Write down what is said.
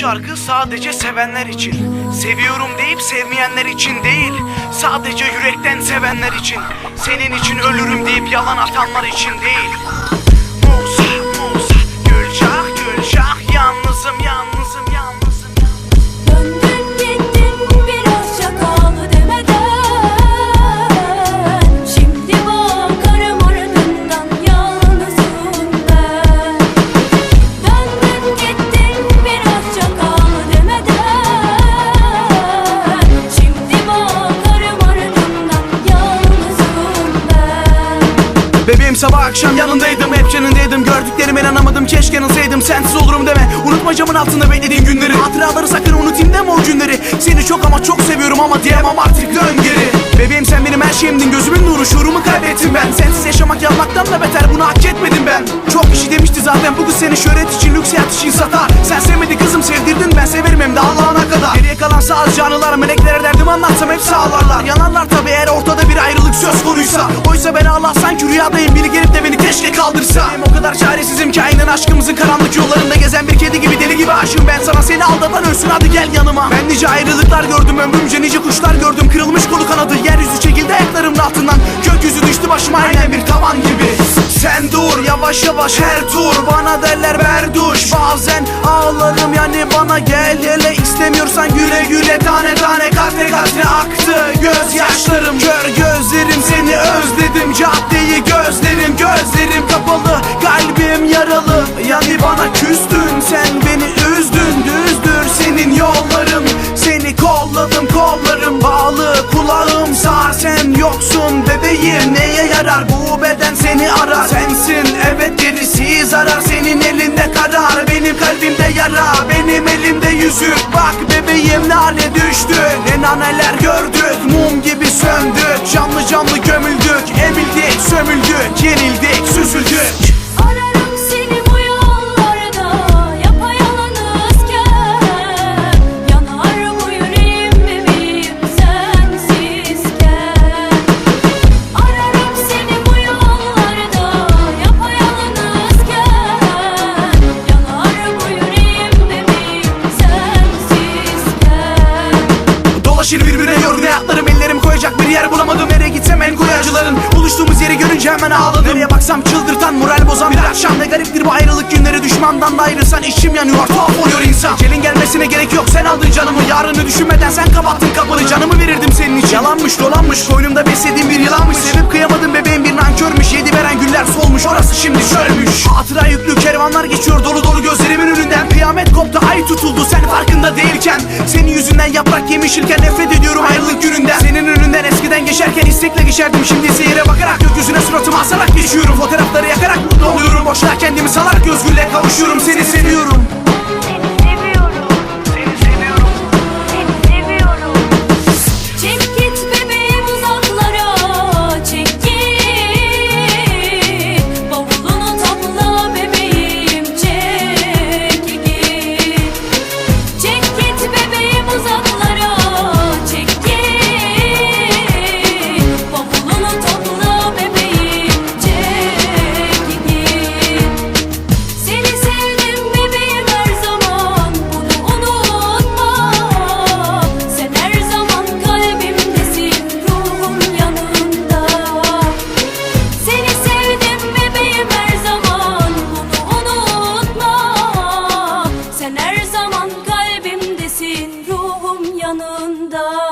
şarkı sadece sevenler için. Seviyorum deyip sevmeyenler için değil. Sadece yürekten sevenler için. Senin için ölürüm deyip yalan atanlar için değil. Bebeğim sabah akşam yanındaydım hep yanındaydım Gördüklerime inanamadım keşke yanılsaydım Sensiz olurum deme. Unutma camın altında beklediğin günleri. Hatıraları sakın unutayım deme o günleri. Seni çok ama çok seviyorum ama diyemem artık dön geri. Bebeğim sen benim her şeyimdin gözümün nuru şuurumu kaybettim ben. Sensiz yaşamak yanmaktan da beter bunu hak etmedim ben. Çok kişi demişti zaten bu kız seni şöhret için lüks hayat için satar. Sen sevmedi kızım sevdirdin ben severim hem de Allah'ına kadar Geriye kalan sadece anılar meleklere derdimi anlatsam hepsi ağlarlar. Yanarlar tabi eğer ortada bir ayrılık söz konuysa. Oysa ben Allah sanki rüyadayım. Biri gelip de beni keşke kaldırsa. Benim o kadar çaresizim ki aynen aşkımızın karanlık yollarında gezen bir kedi gibi deli gibi aşığım. Ben sana seni aldatan ölsün hadi gel yanıma. Ben nice ayrılıklar gördüm ömrümce nice kuşlar gördüm. Kırılmış kolu kanadı yeryüzü çekildi ayaklarımın altından. Gökyüzü düştü başıma aynen bir tavan gibi. Sen dur yavaş yavaş her tur. Bana derler berduş Bazen ağlarım yani bana gel. Hele istemiyorsan güle güle Tane tane katre katre aktı. Gözyaşlarım Kör gözlerim seni özledim. Caddeyi gözlerim gözlerim kapalı. Kalbim yaralı yani bana küstün. Sen beni üzdün düzdür senin yolların Seni kolladım kollarım bağlı. Kulağım sağır Sen yoksun bebeğim. Neye yarar bu beden seni arar Sensin. Evet gerisi zarar. Senin elinde karar. Benim kalbimde yara. Benim elimde yüzük. Bak bebeğim ne düştü. Ne naneler gördük. Mum gibi söndük. Canlı canlı gömüldük. Emildik sömüldük Yenildik süzüldük Dolaşır birbirine yorgun hayatlarım ellerimi koyacak bir yer bulamadım. Nereye gitsem en koyu acıların. Buluştuğumuz yeri görünce hemen ağladım. Nereye baksam çıldırtan moral bozan bir akşam. Ne gariptir bu ayrılık günleri düşmandan da ayrılsan içim yanıyor. Tuhaf oluyor insan. Gelin gelmesine gerek yok sen aldın canımı. Yarını düşünmeden sen kapattın kapını. Canımı verirdim senin için. Yalanmış dolanmış koynumda beslediğim bir yılanmış. Sevip kıyamadım bebeğim bir nankörmüş. Yedi veren güller solmuş orası şimdi çölmüş. Hatıra yüklü kervanlar geçiyor dolu dolu gözlerimin önünden. Kıyamet koptu ay tutuldu sen farkında değilken Senin yüzünden yaprak yemişirken nefret ediyorum ayrılık gününden. Senin önünden eskiden geçerken istekle geçerdim Şimdi ise yere bakarak gökyüzüne suratımı asarak geçiyorum. Fotoğrafları yakarak mutlu oluyorum Boşuna kendimi salarak özgürlüğe kavuşuyorum. Seni seviyorum yanında.